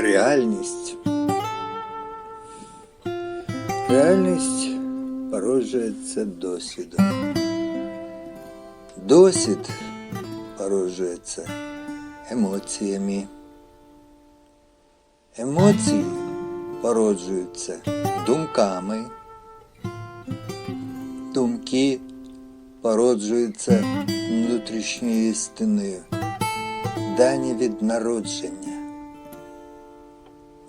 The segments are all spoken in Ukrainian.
Реальність. Реальність породжується досвідом. Досвід породжується емоціями. Емоції породжуються думками. Думки породжуються внутрішньою істиною, дані від народження.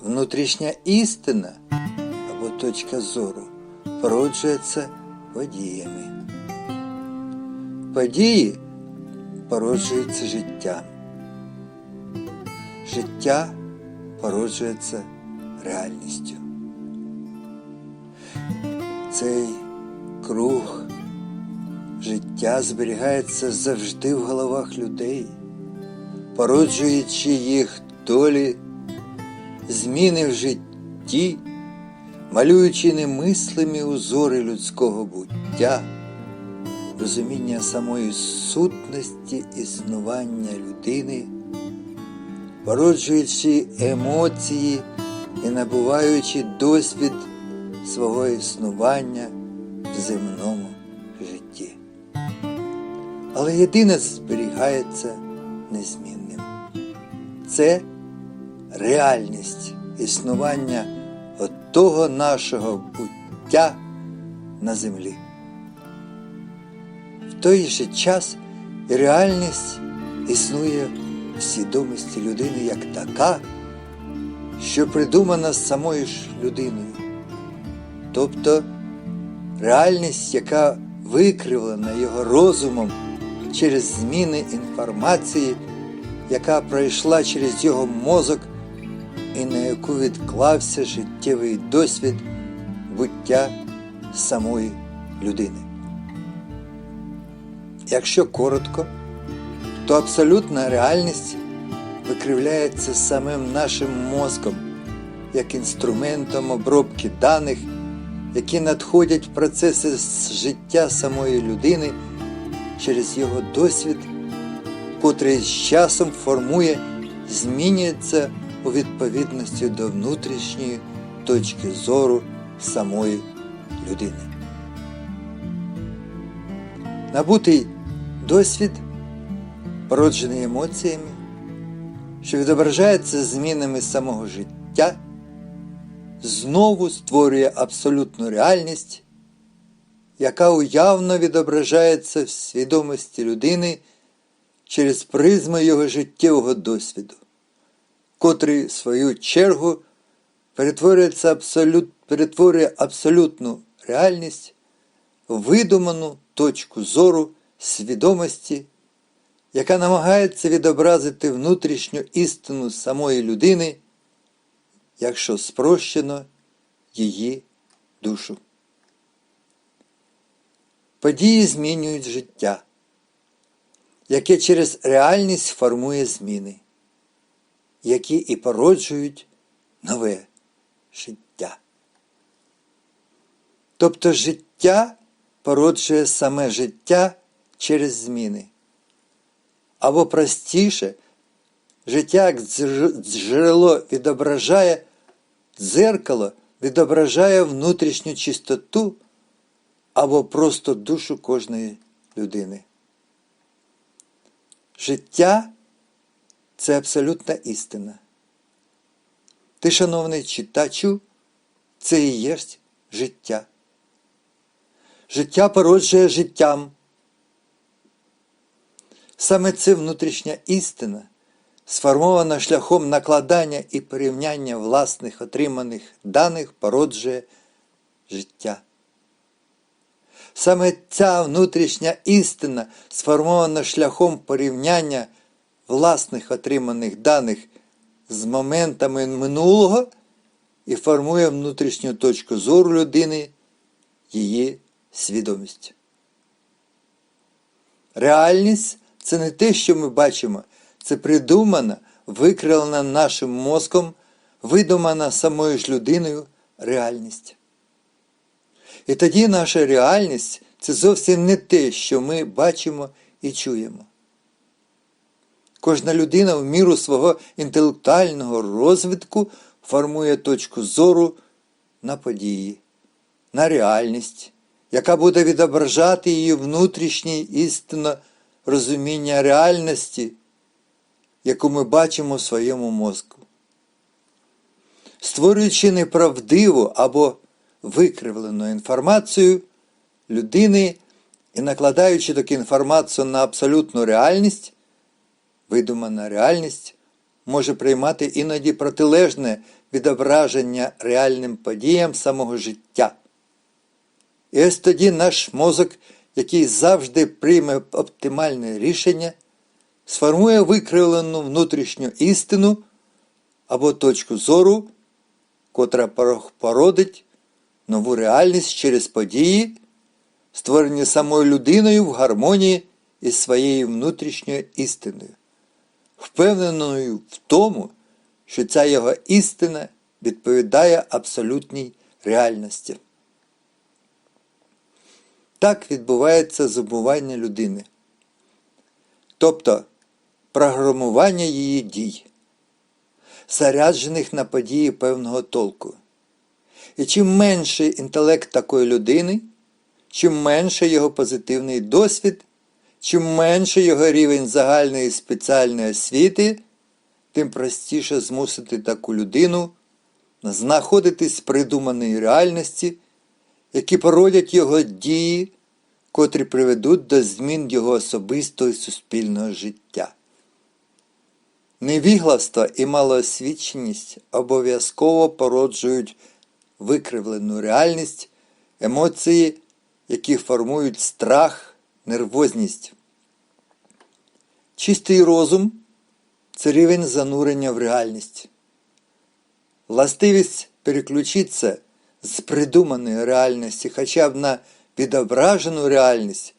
Внутрішня істина або точка зору породжується подіями. Події породжуються життям. Життя породжується реальністю. Цей круг життя зберігається завжди в головах людей, породжуючи їх долі, зміни в житті, малюючи немислимі узори людського буття, розуміння самої сутності існування людини, породжуючи емоції і набуваючи досвід свого існування в земному житті. Але єдине зберігається незмінним. Це реальність існування того нашого буття на землі. В той же час і реальність існує в свідомості людини як така, що придумана самою ж людиною. Тобто реальність, яка викривлена його розумом через зміни інформації, яка пройшла через його мозок і на яку відклався життєвий досвід буття самої людини. Якщо коротко, то абсолютна реальність викривляється самим нашим мозком як інструментом обробки даних, які надходять в процеси життя самої людини через його досвід, котрий з часом формує, змінюється у відповідності до внутрішньої точки зору самої людини. Набутий досвід, породжений емоціями, що відображається змінами самого життя, знову створює абсолютну реальність, яка уявно відображається в свідомості людини через призму його життєвого досвіду котрий в свою чергу абсолют, перетворює абсолютну реальність, видуману точку зору свідомості, яка намагається відобразити внутрішню істину самої людини, якщо спрощено її душу. Події змінюють життя, яке через реальність формує зміни які і породжують нове життя. Тобто життя породжує саме життя через зміни. Або простіше, життя як джерело відображає, дзеркало відображає внутрішню чистоту або просто душу кожної людини. Життя це абсолютна істина. Ти, шановний читачу, це і є життя. Життя породжує життям. Саме це внутрішня істина, сформована шляхом накладання і порівняння власних отриманих даних породжує життя. Саме ця внутрішня істина, сформована шляхом порівняння власних отриманих даних з моментами минулого і формує внутрішню точку зору людини, її свідомість. Реальність це не те, що ми бачимо, це придумана, викривлена нашим мозком, видумана самою ж людиною реальність. І тоді наша реальність це зовсім не те, що ми бачимо і чуємо. Кожна людина в міру свого інтелектуального розвитку формує точку зору на події, на реальність, яка буде відображати її внутрішнє істинне розуміння реальності, яку ми бачимо в своєму мозку. Створюючи неправдиву або викривлену інформацію людини і накладаючи таку інформацію на абсолютну реальність, видумана реальність може приймати іноді протилежне відображення реальним подіям самого життя. І ось тоді наш мозок, який завжди прийме оптимальне рішення, сформує викривлену внутрішню істину або точку зору, котра породить нову реальність через події, створені самою людиною в гармонії із своєю внутрішньою істиною, впевненою в тому, що ця його істина відповідає абсолютній реальності. Так відбувається забування людини, тобто програмування її дій, заряджених на події певного толку. І чим менший інтелект такої людини, чим менше його позитивний досвід, чим менше його рівень загальної спеціальної освіти, тим простіше змусити таку людину знаходитись в придуманій реальності, які породять його дії, котрі приведуть до змін його особистого і суспільного життя. Невігластво і малоосвіченість обов'язково породжують викривлену реальність, емоції, які формують страх, нервозність. Чистий розум це рівень занурення в реальність. Властивість переключитися з придуманої реальності хоча б на відображену реальність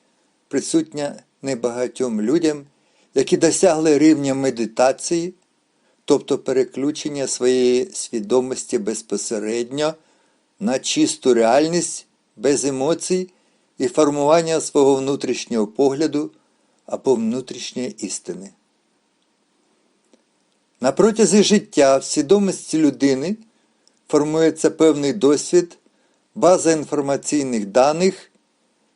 присутня небагатьом людям, які досягли рівня медитації, тобто переключення своєї свідомості безпосередньо на чисту реальність без емоцій і формування свого внутрішнього погляду або внутрішньої істини. На протязі життя в свідомості людини формується певний досвід, база інформаційних даних,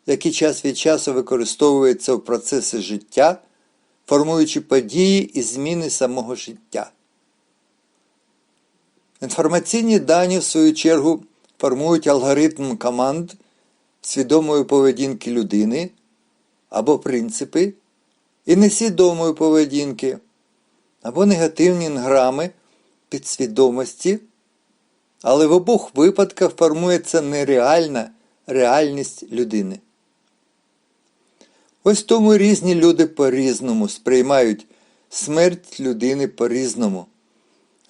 які час від часу використовуються в процесі життя, формуючи події і зміни самого життя. Інформаційні дані, в свою чергу, формують алгоритм команд свідомої поведінки людини або принципи і несвідомої поведінки, або негативні інграми підсвідомості, але в обох випадках формується нереальна реальність людини. Ось тому різні люди по-різному сприймають смерть людини по-різному.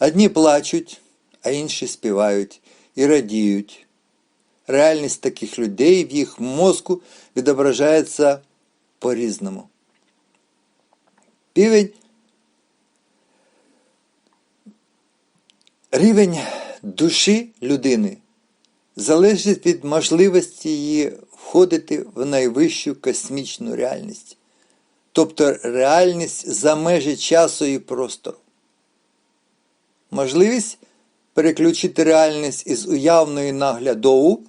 Одні плачуть, а інші співають і радіють. Реальність таких людей в їх мозку відображається по-різному. Півень Рівень душі людини залежить від можливості її входити в найвищу космічну реальність, тобто реальність за межі часу і простору. Можливість переключити реальність із уявної наглядову,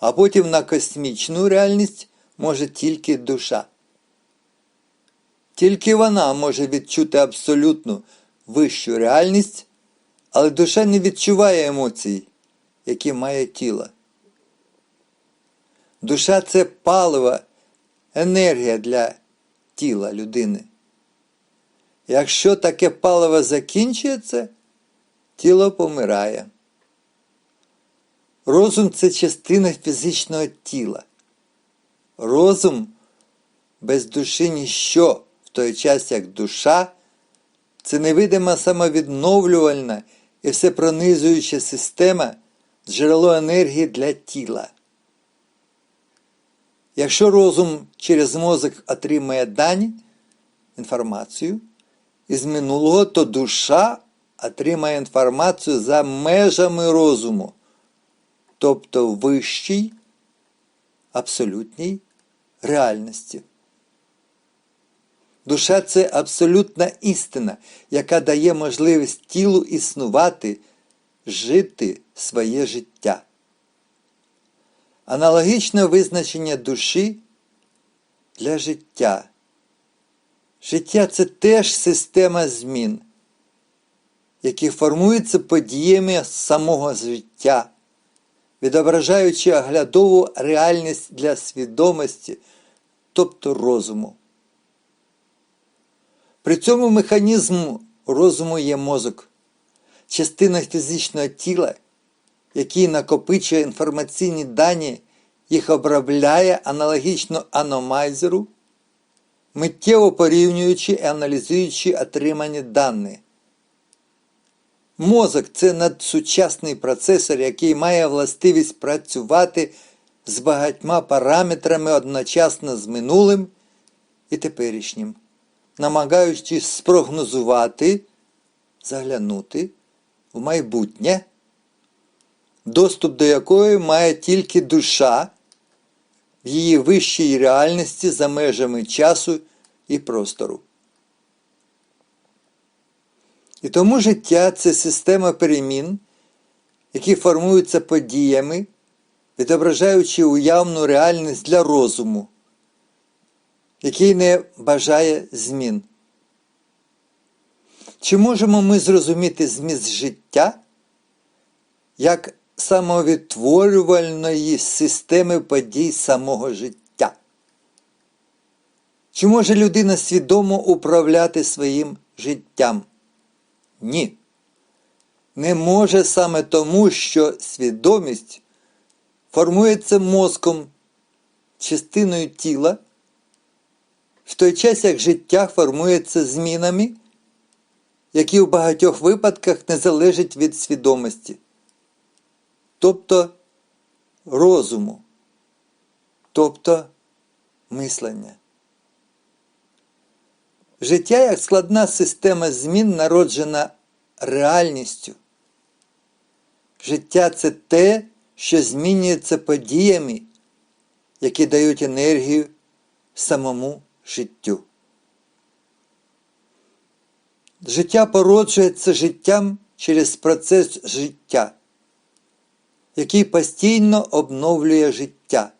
а потім на космічну реальність може тільки душа. Тільки вона може відчути абсолютну вищу реальність, але душа не відчуває емоцій, які має тіло. Душа це паливо, енергія для тіла людини. Якщо таке паливо закінчується, тіло помирає. Розум це частина фізичного тіла. Розум без душі ніщо, в той час як душа це невидима самовідновлювальна і всепронизуюча система джерело енергії для тіла. Якщо розум через мозок отримає дані, інформацію із минулого, то душа отримає інформацію за межами розуму, тобто вищій, абсолютній реальності. Душа це абсолютна істина, яка дає можливість тілу існувати, жити своє життя. Аналогічне визначення душі для життя. Життя це теж система змін, які формуються подіями самого життя, відображаючи оглядову реальність для свідомості, тобто розуму. При цьому механізму розуму є мозок, частина фізичного тіла, який накопичує інформаційні дані, їх обробляє аналогічно аномайзеру, миттєво порівнюючи і аналізуючи отримані дані. Мозок це надсучасний процесор, який має властивість працювати з багатьма параметрами одночасно з минулим і теперішнім намагаючись спрогнозувати, заглянути в майбутнє, доступ до якої має тільки душа в її вищій реальності за межами часу і простору. І тому життя це система перемін, які формуються подіями, відображаючи уявну реальність для розуму який не бажає змін. Чи можемо ми зрозуміти зміст життя як самовідтворювальної системи подій самого життя? Чи може людина свідомо управляти своїм життям? Ні. Не може саме тому, що свідомість формується мозком, частиною тіла в той час як життя формується змінами, які в багатьох випадках не залежать від свідомості, тобто розуму, тобто мислення. Життя як складна система змін народжена реальністю. Життя це те, що змінюється подіями, які дають енергію самому життю. Життя породжується життям через процес життя, який постійно обновлює життя.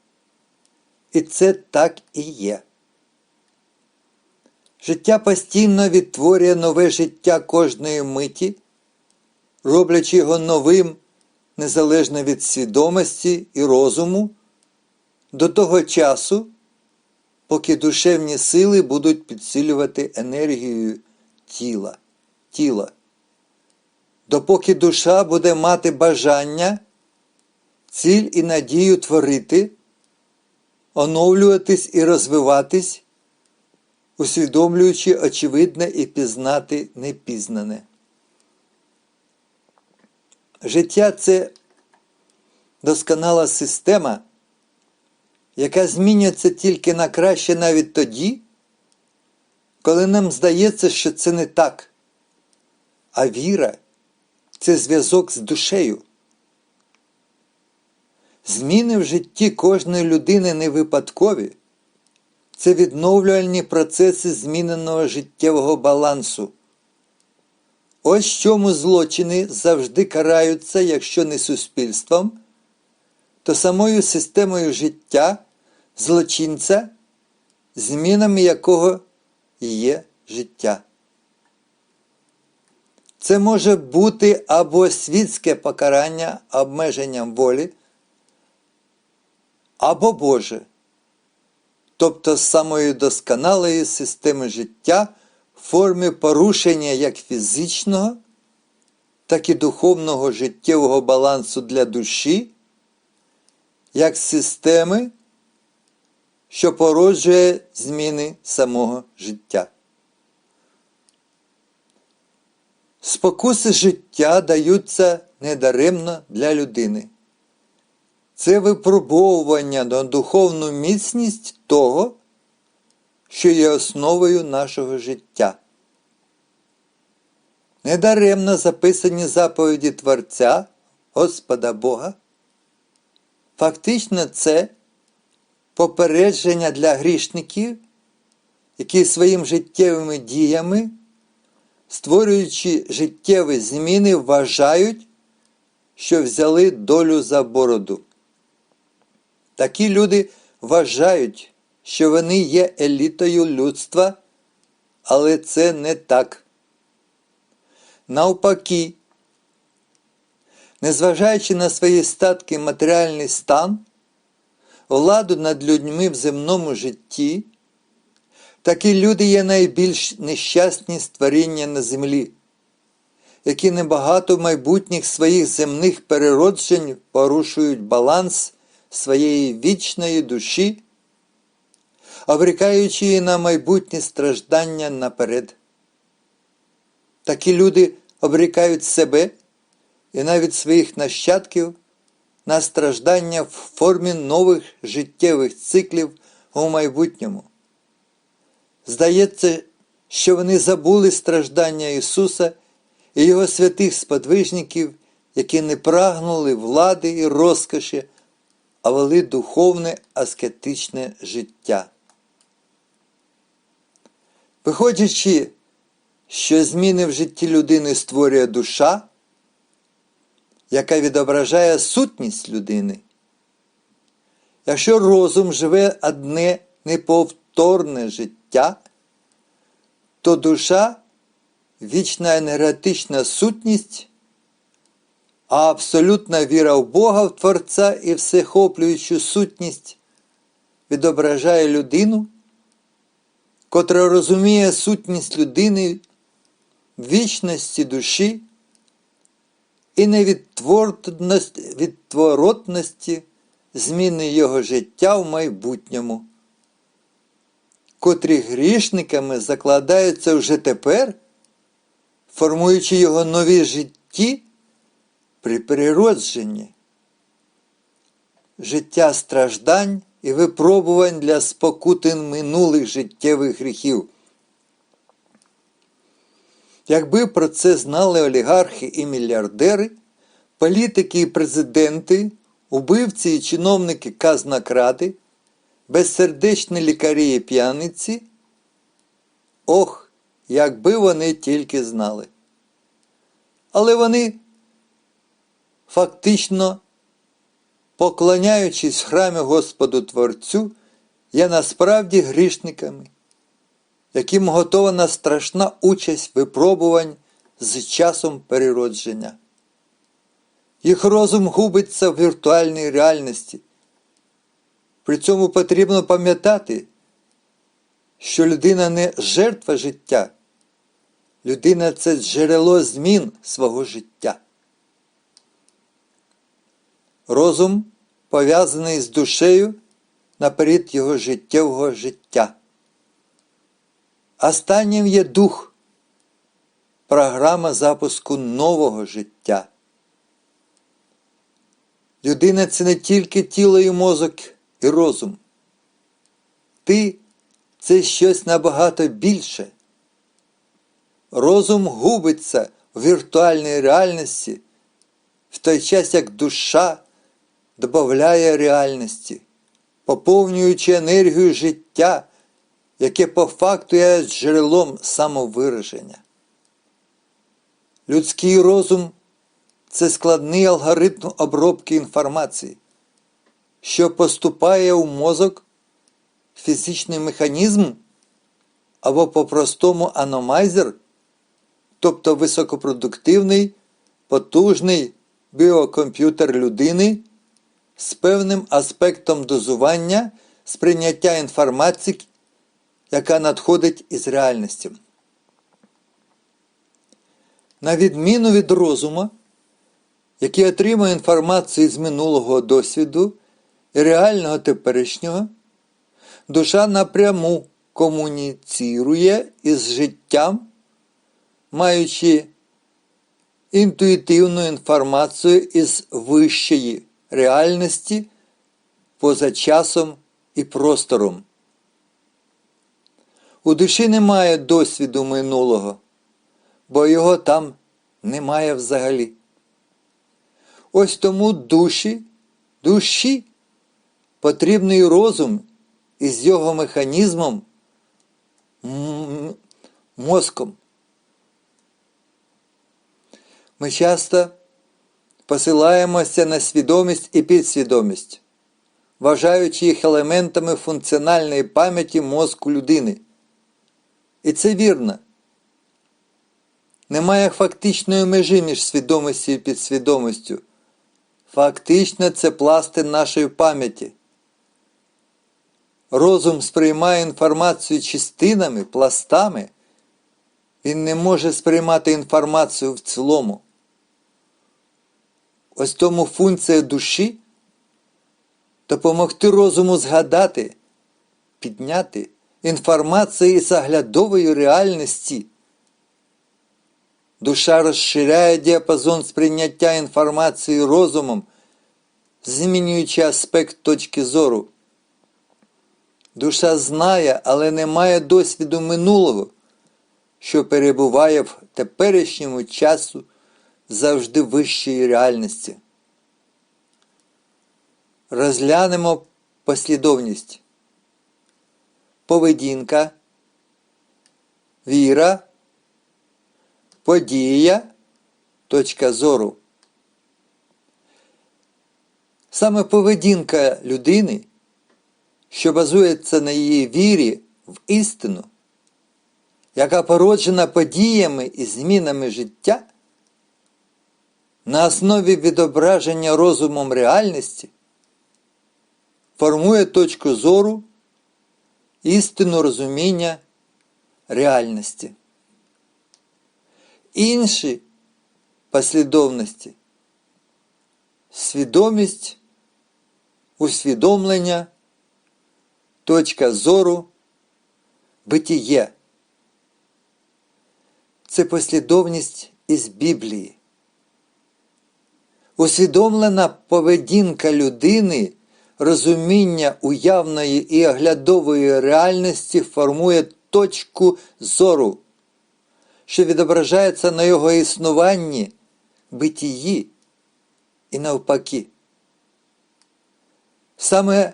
І це так і є. Життя постійно відтворює нове життя кожної миті, роблячи його новим незалежно від свідомості і розуму до того часу поки душевні сили будуть підсилювати енергію тіла. тіла. Допоки душа буде мати бажання, ціль і надію творити, оновлюватись і розвиватись, усвідомлюючи очевидне і пізнати непізнане. Життя це досконала система яка змінюється тільки на краще навіть тоді, коли нам здається, що це не так. А віра це зв'язок з душею. Зміни в житті кожної людини не випадкові. Це відновлювальні процеси зміненого життєвого балансу. Ось чому злочини завжди караються, якщо не суспільством, то самою системою життя злочинця, змінами якого є життя. Це може бути або світське покарання обмеженням волі, або Боже, тобто самої досконалої системи життя в формі порушення як фізичного, так і духовного життєвого балансу для душі, як системи що породжує зміни самого життя. Спокуси життя даються недаремно для людини. Це випробовування на духовну міцність того, що є основою нашого життя. Недаремно записані заповіді Творця Господа Бога. Фактично, це попередження для грішників, які своїми життєвими діями, створюючи життєві зміни, вважають, що взяли долю за бороду. Такі люди вважають, що вони є елітою людства, але це не так. Навпаки, незважаючи на свої статки і матеріальний стан, владу над людьми в земному житті, такі люди є найбільш нещасні створіння на землі, які небагато майбутніх своїх земних перероджень порушують баланс своєї вічної душі, обрікаючи її на майбутні страждання наперед. Такі люди обрікають себе і навіть своїх нащадків на страждання в формі нових життєвих циклів у майбутньому. Здається, що вони забули страждання Ісуса і Його святих сподвижників, які не прагнули влади і розкоші, а вели духовне аскетичне життя. Виходячи, що зміни в житті людини створює душа, яка відображає сутність людини. Якщо розум живе одне неповторне життя, то душа вічна енергетична сутність, а абсолютна віра в Бога, в Творця і всехоплюючу сутність відображає людину, котра розуміє сутність людини вічності душі і невідтворотності зміни його життя в майбутньому, котрі грішниками закладаються вже тепер, формуючи його нові житті при природженні, життя страждань і випробувань для спокутин минулих життєвих гріхів. Якби про це знали олігархи і мільярдери, політики і президенти, убивці і чиновники казнокради, безсердечні лікарі і п'яниці, ох, якби вони тільки знали. Але вони фактично, поклоняючись храмі Господу Творцю, є насправді грішниками яким готована страшна участь випробувань з часом переродження. Їх розум губиться в віртуальній реальності. При цьому потрібно пам'ятати, що людина не жертва життя, людина це джерело змін свого життя. Розум пов'язаний з душею наперед його життєвого життя. Останнім є дух, програма запуску нового життя. Людина це не тільки тіло і мозок і розум. Ти це щось набагато більше. Розум губиться в віртуальній реальності, в той час як душа додає реальності, поповнюючи енергію життя яке по факту є джерелом самовираження. Людський розум це складний алгоритм обробки інформації, що поступає у мозок, фізичний механізм або по-простому аномайзер, тобто високопродуктивний, потужний біокомп'ютер людини з певним аспектом дозування сприйняття інформації яка надходить із реальності. На відміну від розуму, який отримує інформацію з минулого досвіду і реального теперішнього, душа напряму комуніцірує із життям, маючи інтуїтивну інформацію із вищої реальності поза часом і простором. У душі немає досвіду минулого, бо його там немає взагалі. Ось тому душі, душі потрібний розум із його механізмом, мозком. Ми часто посилаємося на свідомість і підсвідомість, вважаючи їх елементами функціональної пам'яті мозку людини. І це вірно. Немає фактичної межі між свідомістю і підсвідомістю. Фактично це пласти нашої пам'яті. Розум сприймає інформацію частинами, пластами. Він не може сприймати інформацію в цілому. Ось тому функція душі допомогти розуму згадати, підняти інформацію із оглядової реальності. Душа розширяє діапазон сприйняття інформації розумом, змінюючи аспект точки зору. Душа знає, але не має досвіду минулого, що перебуває в теперішньому часу завжди вищої реальності. Розглянемо послідовність. Поведінка, віра, подія, точка зору. Саме поведінка людини, що базується на її вірі в істину, яка породжена подіями і змінами життя, на основі відображення розумом реальності, формує точку зору істину розуміння реальності. Інші послідовності свідомість, усвідомлення, точка зору, битіє. Це послідовність із Біблії. Усвідомлена поведінка людини, розуміння уявної і оглядової реальності формує точку зору, що відображається на його існуванні, битії і навпаки. Саме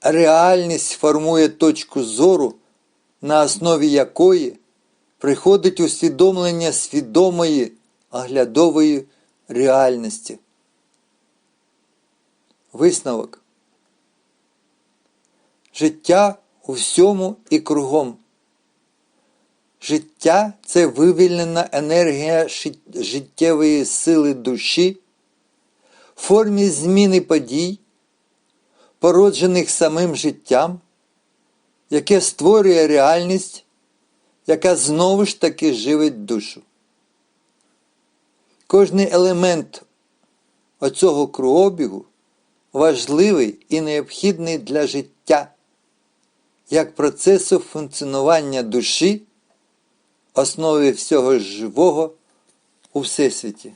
реальність формує точку зору, на основі якої приходить усвідомлення свідомої оглядової реальності. Висновок. Життя у всьому і кругом. Життя це вивільнена енергія життєвої сили душі в формі зміни подій, породжених самим життям, яке створює реальність, яка знову ж таки живить душу. Кожний елемент оцього круобігу важливий і необхідний для життя, як процесу функціонування душі, основи всього живого у Всесвіті.